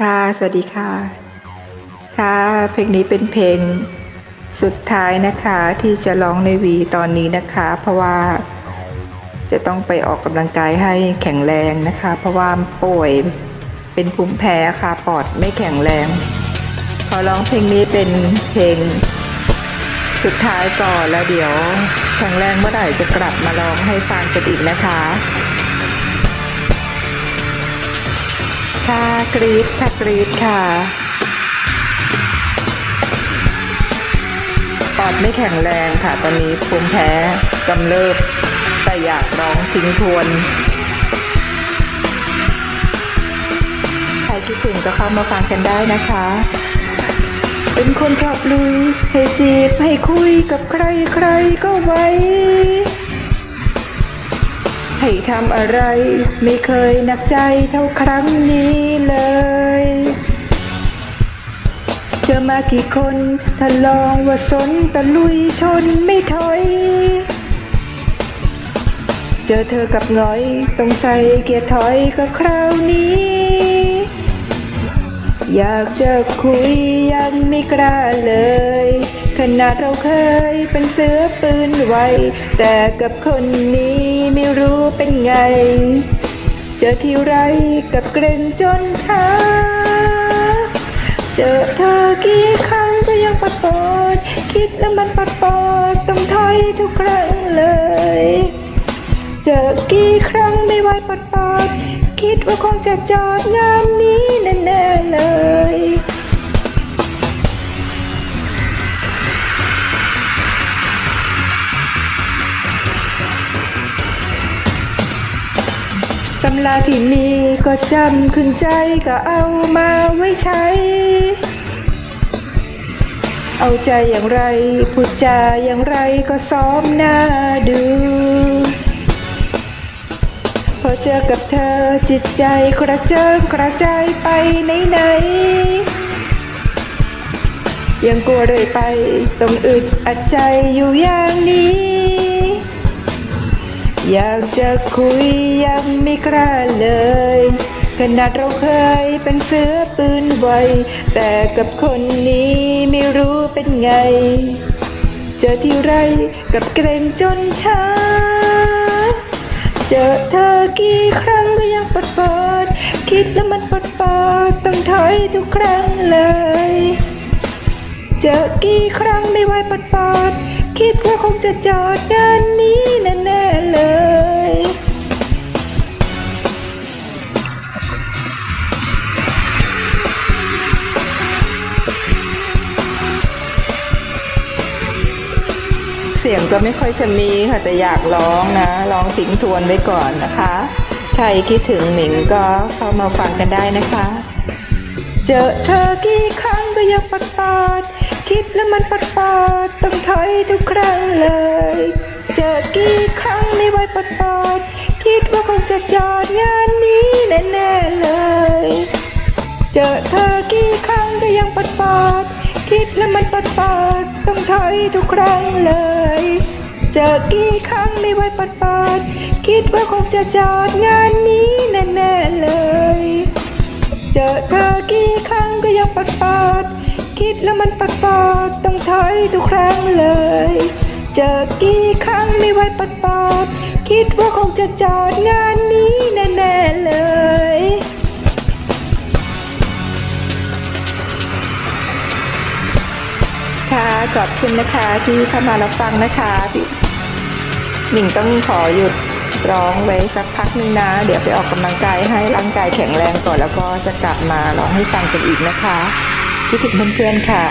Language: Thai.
ค่ะ สวัสดีค่ะ ค่ะ เพลงนี้เป็นเพลงสุดท้ายนะคะที่จะร้องในวีตอนนี้นะคะ เพราะว่าจะต้องไปออกกำลังกายให้แข็งแรงนะคะ เพราะว่าป่วยเป็นภูมิแพ้ค่ะปอดไม่แข็งแรงขอร้องเพลงนี้เป็นเพลงสุดท้ายก่อนแล้วเดี๋ยวแข็งแรงเมื่อไหร่จะกลับมาร้องให้ฟังกันอีกนะคะ ค่ะกรีดค่ะกรีดค่ะปอดไม่แข็งแรงค่ะ ตอนนี้ภูมิแพ้กำเริบแต่อยากร้องทิ้งทวนใครคิดถึงก็เข้ามาฟังกันได้นะคะ เป็นคนชอบลุยให้จีบให้คุยกับใครใครก็ไว้ ให้ทำอะไรไม่เคยหนักใจเท่าครั้งนี้เลย เจอมากี่คนถ้าลองว่าสนตะลุยชนไม่ถอย เจอเธอกับหงอยต้องใส่เกียร์ถอยก็คราวนี้ อยากจะคุยยังไม่กล้าเลย ขนาดเราเคยเป็นเสือปืนไว แต่กับคนนี้ไม่รู้เป็นไง เจอที่ไรกับเกรงจนช้า เจอเธอกี่ครั้งก็ยังปัดปอด คิดแล้วมันปัดปอดต้องถอยทุกครั้งเลย เจอกี่ครั้งไม่ไหวปัดปอด คิดว่าคงจะจอดงานนี้แน่ๆเลย ตำราที่มีก็จำขึ้นใจก็เอามาไว้ใช้ เอาใจอย่างไรพูดจาอย่างไรก็ซ้อมหน้าดู พอเจอกับเธอจิตใจกระเจิงกระจายไปไหนไหนยังกลัวเลยไปต้องอึดอัดใจอยู่อย่างนี้ อยากจะคุยยังไม่กล้าเลย ขนาดเราเคยเป็นเสือปืนไว แต่กับคนนี้ไม่รู้เป็นไง เจอที่ไรกับเกรงจนช้า เจอเธอกี่ครั้งก็ยังปวดปวดคิดแล้วมันปวดปวดต้องถอยทุกครั้งเลย เจอกี่ครั้งไม่ไหวปัดปอดคิดว่าคงจะจอดงานนี้ สียงก็ไม่ค่อยจะมีค่ะแต่อยากร้องนะร้องทิ้งทวนไว้ก่อนนะคะ ใครคิดถึงหมิงก็เข้ามาฟังกันได้นะคะ เจอเธอกี่ครั้งก็ยังปัดปอดคิดแล้วมันปัดปอดต้องถอยทุกครั้งเลย เจอกี่ครั้งไม่ไหวปัดปอดคิดว่าคงจะจอดงานนี้แน่ๆเลย เจอเธอกี่ครั้งก็ยังปัดปอดคิดแล้วมันปัดปอดต้อง ทุกครั้งเลย เจอกี่ครั้งไม่ไหวปัดปอดคิดว่าคงจะจอดงานนี้แน่ๆเลย เจอเธอกี่ครั้งก็ยังปัดปอดคิดแล้วมันปัดปอดต้องถอยทุกครั้งเลย เจอกี่ครั้งไม่ไหวปัดปอดคิดว่าคงจะจอดงานนี้แน่ๆเลย ขอบคุณนะคะที่เข้ามารับฟังนะคะหนิงต้องขอหยุดร้องไว้สักพักหนึงนะ เดี๋ยวไปออกกำลังกายให้ร่างกายแข็งแรงก่อนแล้วก็จะกลับมาร้องให้ฟังกันอีกนะคะคิดถึงเพื่อนๆค่ะ